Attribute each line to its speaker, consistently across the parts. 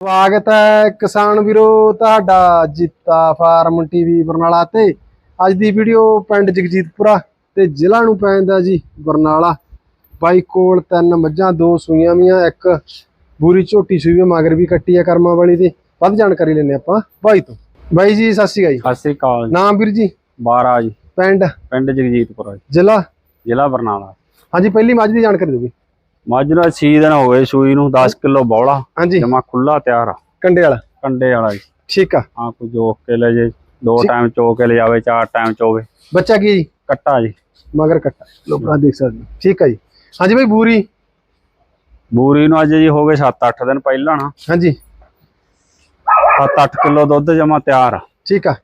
Speaker 1: ਸਵਾਗਤ ਹੈ ਕਿਸਾਨ ਵੀਰੋ ਤੁਹਾਡਾ ਜੀਤਾ ਫਾਰਮ ਟੀਵੀ ਬਰਨਾਲਾ ਤੇ। ਅੱਜ ਦੀ ਵੀਡੀਓ ਪਿੰਡ ਜਗਜੀਤਪੁਰਾ ਤੇ ਜ਼ਿਲ੍ਹਾ ਨੂੰ ਪੈਂਦਾ ਜੀ ਬਰਨਾਲਾ। ਬਾਈ ਕੋਲ ਤਿੰਨ ਮੱਝਾਂ ਦੋ ਸੂਈਆਂ ਵੀਆਂ ਇੱਕ ਬੂਰੀ ਝੋਟੀ ਸੂਈ ਮਗਰ ਵੀ ਕੱਟੀ ਆ ਕਰਮਾਂ ਵਾਲੀ ਦੀ ਵੱਧ ਜਾਣਕਾਰੀ ਲੈਣੇ ਆਪਾਂ ਬਾਈ ਤੋਂ। ਬਾਈ ਜੀ ਸਤਿ ਸ਼੍ਰੀ ਅਕਾਲ ਜੀ।
Speaker 2: ਸਤਿ ਸ੍ਰੀ ਅਕਾਲ
Speaker 1: ਨਾਮ ਵੀਰ ਜੀ?
Speaker 2: 12 ਜੀ।
Speaker 1: ਪਿੰਡ?
Speaker 2: ਪਿੰਡ ਜਗਜੀਤਪੁਰ
Speaker 1: ਜ਼ਿਲ੍ਹਾ?
Speaker 2: ਜ਼ਿਲ੍ਹਾ ਬਰਨਾਲਾ।
Speaker 1: ਹਾਂਜੀ ਪਹਿਲੀ ਮੱਝ ਦੀ ਜਾਣਕਾਰੀ ਦਿਓਗੇ
Speaker 2: ਮੱਝ ਨੂੰ 6 ਦਿਨ ਹੋ ਗਏ ਸੂਈ ਨੂੰ 10 ਕਿਲੋ ਬੌਲਾ।
Speaker 1: ਹਾਂਜੀ।
Speaker 2: ਜਮਾ ਖੁੱਲਾ ਤਿਆਰ ਆ।
Speaker 1: ਕੰਡੇ ਵਾਲਾ?
Speaker 2: ਕੰਡੇ ਵਾਲਾ ਜੀ।
Speaker 1: ਠੀਕ ਆ।
Speaker 2: ਆ ਕੋਈ ਜੋਕ ਕੇ ਲੈ ਜੇ ਦੋ। ਟਾਈਮ ਚੋ ਕੇ ਲੈ ਜਾਵੇ ਚਾਰ ਟਾਈਮ ਚੋਵੇ
Speaker 1: ਬੱਚਾ ਕੀ ਜੀ?
Speaker 2: ਕੱਟਾ ਜੀ।
Speaker 1: ਮਗਰ ਕੱਟਾ। ਲੋਕਾਂ ਦੇਖ ਸਕਦੇ ਹੋ। ਠੀਕ ਆ ਜੀ। ਹਾਂਜੀ ਬਾਈ ਬੂਰੀ?
Speaker 2: ਬੂਰੀ ਨੂੰ ਅੱਜ ਜੀ ਹੋ ਗਏ 7-8 ਦਿਨ ਪਹਿਲਾਂ ਨਾ।
Speaker 1: ਹਾਂਜੀ।
Speaker 2: 7-8 ਕਿਲੋ ਦੁੱਧ ਜਮਾ ਤਿਆਰ ਆ।
Speaker 1: ਠੀਕ ਆ।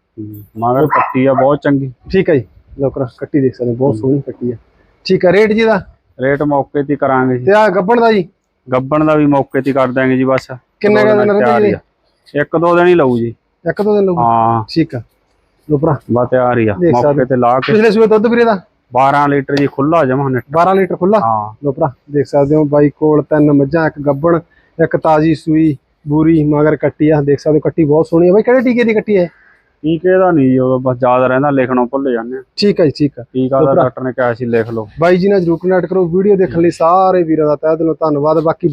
Speaker 2: ਮਗਰ ਕੱਟੀ ਆ ਬਹੁਤ ਚੰਗੀ।
Speaker 1: ਠੀਕ ਹੈ ਜੀ। ਲੋਕਰਾ ਕੱਟੀ ਦੇਖ ਸਕਦੇ ਹੋ, ਬਹੁਤ ਸੋਹਣੀ ਕੱਟੀ ਹੈ ਠੀਕ ਹੈ ਰੇਟ ਜੀ ਦਾ?
Speaker 2: ਰੇਟ ਮੌਕੇ ਤੇ ਹੀ ਕਰਾਂਗੇ ਜੀ।
Speaker 1: ਤੇ ਆ ਗੱਬਣ ਦਾ ਜੀ?
Speaker 2: ਗੱਬਣ ਦਾ ਵੀ ਮੌਕੇ ਤੇ ਹੀ ਕਰ ਦਾਂਗੇ ਜੀ ਬਸ।
Speaker 1: ਕਿੰਨੇ ਕੁ
Speaker 2: ਦਿਨਾਂ
Speaker 1: ਰਹਿੰਦੇ ਜੀ?
Speaker 2: ਆ। ਇੱਕ ਦੋ ਦਿਨ ਹੀ ਲਊ ਜੀ।
Speaker 1: ਇੱਕ ਦੋ ਦਿਨ ਲੱਗੂ
Speaker 2: ਹਾਂ।
Speaker 1: ਠੀਕ ਆ। ਲੋਕਰਾ
Speaker 2: ਬਸ ਤਿਆਰ ਹੀ ਆ।
Speaker 1: ਦੇਖ ਸਕਦੇ
Speaker 2: ਮੌਕੇ ਤੇ ਲਾ ਕੇ
Speaker 1: ਪਿਛਲੇ ਸੂਏ ਦੁੱਧ ਵੀਰੇ ਦਾ?
Speaker 2: 12 ਲੀਟਰ ਜੀ ਖੁੱਲਾ ਜਮਾ ਨੇ
Speaker 1: 12 ਲੀਟਰ ਖੁੱਲਾ
Speaker 2: ਹਾਂ।
Speaker 1: ਲੋਕਰਾ ਦੇਖ ਸਕਦੇ ਹੋ ਬਾਈ ਕੋਲ ਤਿੰਨ ਮੱਝਾਂ ਇੱਕ ਗੱਬਣ ਇੱਕ ਤਾਜੀ ਸੂਈ ਬੂਰੀ ਮਗਰ ਕੱਟੀ ਆ। ਦੇਖ ਸਕਦੇ ਹੋ ਕੱਟੀ ਬਹੁਤ ਸੋਹਣੀ ਹੈ ਬਾਈ ਕਿਹੜੇ ਟੀਕੇ ਦੀ ਕੱਟੀ ਹੈ
Speaker 2: ਟੀਕੇ ਦਾ ਨਹੀਂ ਉਹ ਬਸ ਯਾਦ ਰਹਿੰਦਾ ਲਿਖਣੋਂ ਭੁੱਲ ਜਾਂਦੇ ਆ।
Speaker 1: ਠੀਕ ਹੈ ਜੀ ਠੀਕ ਆ
Speaker 2: ਟੀਕਾ ਦਾ ਡਾਕਟਰ ਨੇ ਕਿਹਾ ਸੀ ਲਿਖ ਲਓ।
Speaker 1: ਬਾਈ ਜੀ ਨਾਲ ਜਰੂਰ ਕਨੈਕਟ ਕਰੋ ਵੀਡੀਓ ਦੇਖਣ ਲਈ ਸਾਰੇ ਵੀਰਾਂ ਦਾ ਤਹਿ ਦਿਲੋਂ ਧੰਨਵਾਦ ਬਾਕੀ